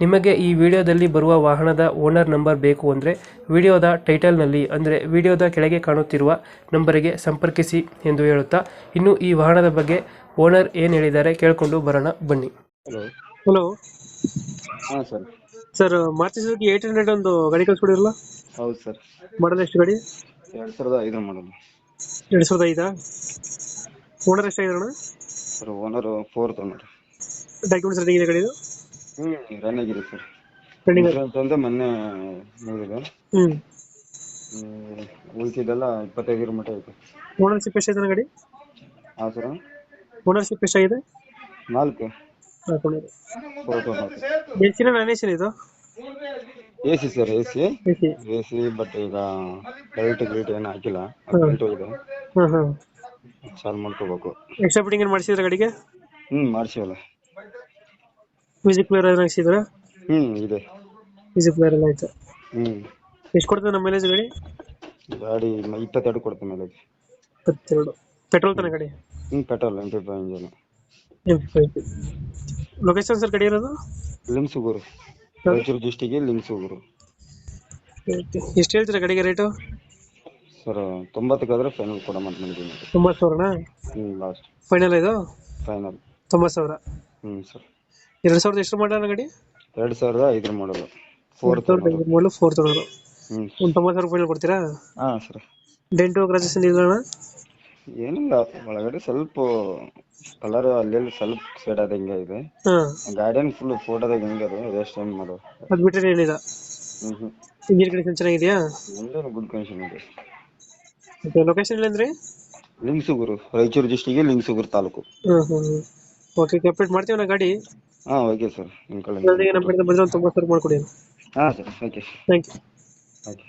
ನಿಮಗೆ ಈ ವಿಡಿಯೋದಲ್ಲಿ ಬರುವ ವಾಹನದ ಓನರ್ ನಂಬರ್ ಬೇಕು ಅಂದರೆ ವಿಡಿಯೋದ ಟೈಟಲ್ನಲ್ಲಿ ಅಂದರೆ ವಿಡಿಯೋದ ಕೆಳಗೆ ಕಾಣುತ್ತಿರುವ ನಂಬರಿಗೆ ಸಂಪರ್ಕಿಸಿ ಎಂದು ಹೇಳುತ್ತಾ ಇನ್ನು ಈ ವಾಹನದ ಬಗ್ಗೆ ಓನರ್ ಏನು ಹೇಳಿದ್ದಾರೆ ಕೇಳಿಕೊಂಡು ಬರೋಣ ಬನ್ನಿ. ಹಲೋ. ಹಲೋ. ಹಾಂ sir. Sir Maruti Suzuki eight hundred ಒಂದು ಗಾಡಿ ಕಳ್ಸ್ಕೊಡಿರಲ್ಲ? ಹೌದು ಸರ್. ಮಾಡಲ್ ಎಷ್ಟು ಗಾಡಿ? ಎರಡು ಸಾವಿರದ ಐದರ ಮಾಡಲ್ ಎರಡು ಸಾವಿರದ ಐದಾ? Owner ಎಷ್ಟಾಗಿದೆಣ್ಣ sir owner fourth owner documents ready ಇದೆ ಗಾಡಿದು? ಹ್ಞೂ ರನ್ ಆಗಿದೆ ಸರ್ ರನ್ನಿಂಗ್ ಇನ್ಶೂರೆನ್ಸ್ ಮೊನ್ನೆ ಮುಗಿದಿದೆ ಹ್ಞೂ ಹ್ಮ್, ಉಳ್ಕಿದ್ದೆಲ್ಲ ಇಪ್ಪತ್ತೈದರ ಮಟ್ಟ ಐತೆ. ಓನರ್ಶಿಪ್ ಎಷ್ಟಾಗಿದೆ ಗಾಡಿ? ಹಾಂ ಸರ್? ಓನರ್ಶಿಪ್ ಎಷ್ಟಾಗಿದೆ ನಾಲ್ಕು. ಹಾಕೊಂಡಿದೆ ಫೋರ್ತ್ ಓನರ್ ಎ ಸಿನ ನಾನ್ ಎ ಸಿನ ಇದು? A C sir A C A C A C but ಈಗ ಲೈಟ್ ಗ್ರೀಟ್ ಏನು ಹಾಕಿಲ್ಲ. ಹ್ಮ್. ಹೋಗಿದೆ. ಇದೆ ಹಾಂ ಹಾಂ. ಚಾಲು ಮಾಡ್ಕೋಬೇಕು. ಎಕ್ಸ್ಟ್ರಾ ಫಿಟ್ಟಿಂಗ್ ಏನು ಮಾಡಿಸಿದ್ರೆ ಗಾಡಿಗೆ? ಹ್ಞೂ ಮಾಡಿಸಿವಲ್ಲ. ಮ್ಯೂಸಿಕ್ ಪ್ಲೇಯರ್ ಏನು ಹಾಕ್ಸಿದ್ರ? ಹ್ಞೂ ಇದೆ. ಮ್ಯೂಸಿಕ್ ಪ್ಲೇಯರ್ ಎಲ್ಲ ಆಯ್ತು. ಹ್ಮ್. ಎಷ್ಟು ಕೊಡ್ತದೆ ನಮ್ಮ ಮೈಲೇಜ್ ಗಾಡಿ? ಗಾಡಿ ಮ- ಇಪ್ಪತ್ತೆರಡು ಕೊಡ್ತೀನಿ ಮೈಲೇಜ್ ಇಪ್ಪತ್ತೆರಡು. ಪೆಟ್ರೋಲ್ ತಾನೆ ಗಾಡಿ? ಹ್ಮ್ petrol M T five engine location sir ಕಡೆ ಇರೋದು? ಲಿಂಗ್ಸುಗೂರು ರಾಯಚೂರು ಡಿಸ್ಟಿಗೆ ಲಿಂಗ್ಸುಗೂರು ಎಷ್ಟು ಹೇಳ್ತೀರ ಕಡೆಗೆ ರೇಟು ಸರ್ ತೊಂಬತ್ತಕ್ಕಾದ್ರೆ ಫೈನಲ್ ಕೊಡ ಅಂತ ಮಾಡಿದ್ದೀನಿ ತೊಂಬತ್ತು ಸಾವಿರನಾ? ಹ್ಞೂ ಲಾಸ್ಟ್ ಫೈನಲ್ ಇದು? ಫೈನಲ್ ತೊಂಬತ್ತು ಸಾವಿರ. ಹ್ಞೂ ಸರ್ ಎರಡು ಸಾವಿರದ ಎಷ್ಟು ಮಾಡಲ್ಲ ಗಾಡಿ? ಎರಡ್ ಸಾವಿರದ ಐದರ ಮಾಡಲು ಫೋರ್ತ್ ಮಾಡಲು ಫೋರ್ ಹ್ಮ್. ಒಂದು ತೊಂಬತ್ತು ಸಾವಿರ ಫೈನಲ್ ಕೊಡ್ತೀರಾ? ಹಾಂ ಸರ್. ಡೆಂಟು ಗ್ರಾಜುಯೇಷನ್ ಇಲ್ಲ ಏನಿಲ್ಲ ಒಳಗಡೆ ಸ್ವಲ್ಪ ಕಲರ್ ಅಲ್ಲಿ ಸ್ವಲ್ಪ ಸೈಡ್ ಆದ ಹಿಂಗೆ ಇದೆ. ಗಾರ್ಡನ್ ಫುಲ್ ಫೋಟೋದಾಗ ಹೆಂಗೆ ಅದು ರೆಸ್ಟ್ ಟೈಮ್ ಮಾಡೋದು ಬಿಟ್ಟರೆ ಏನಿಲ್ಲ. ಇಂಜಿನ್ ಕಂಡೀಷನ್ ಚೆನ್ನಾಗಿದೆಯಾ? ಎಲ್ಲರೂ ಗುಡ್ ಕಂಡೀಷನ್ ಇದೆ. ಓಕೆ ಲೊಕೇಶನ್ ಇಲ್ಲ ಅಂದ್ರೆ? ಲಿಂಗ್ಸುಗೂರು ರಾಯಚೂರು ಡಿಸ್ಟಿಗೆ ಲಿಂಗ್ಸುಗುರು ತಾಲೂಕು. ಓಕೆ ಕಂಪ್ಲೀಟ್ ಮಾಡ್ತೀವಿ ನಾ ಗಾಡಿ? ಹಾಂ ಓಕೆ ಸರ್ ನಿಮ್ಮ ಕಡೆ ನಮ್ಮ ಕಡೆಯಿಂದ ಬಂದ್ರೆ ತುಂಬ ಸರ್ ಸಾವಿರ ಮಾಡ್ಕೊಡಿ ಹಾಂ sir okay thank you okay